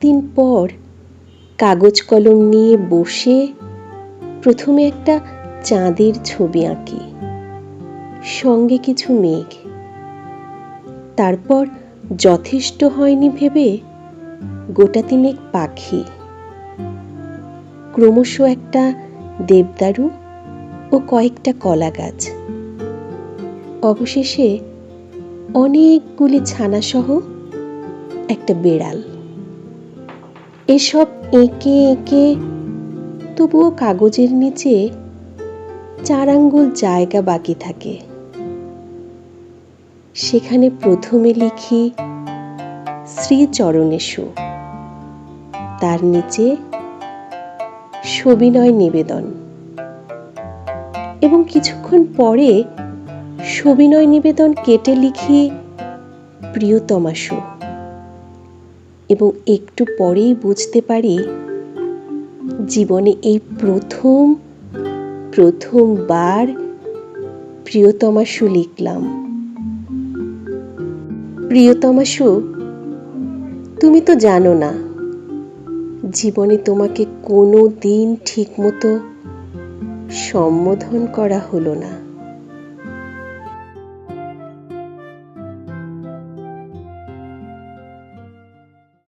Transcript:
দিন পর কাগজ কলম নিয়ে বসে প্রথমে একটা চাঁদের ছবি আঁকি, সঙ্গে কিছু মেঘ। তারপর যথেষ্ট হয়নি ভেবে গোটা তিনেক পাখি। ক্রমশ একটা দেবদারু ও কয়েকটা কলা গাছ অবশেষে অনেকগুলি ছানাসহ একটা বেড়াল এসব এঁকে এঁকে তবুও কাগজের নিচে চার আঙ্গুল জায়গা বাকি থাকে। সেখানে প্রথমে লিখি শ্রীচরণেশু তার নিচে সবিনয় নিবেদন। এবং কিছুক্ষণ পরে সবিনয় নিবেদন কেটে লিখি প্রিয়তমাশু এবং একটু পরেই বুঝতে পারি জীবনে এই প্রথম, প্রথমবার প্রিয়তমাশু লিখলাম। প্রিয়তমাশু তুমি তো জানো না, জীবনে তোমাকে কোনো দিন ঠিকমতো সম্বোধন করা হলো না।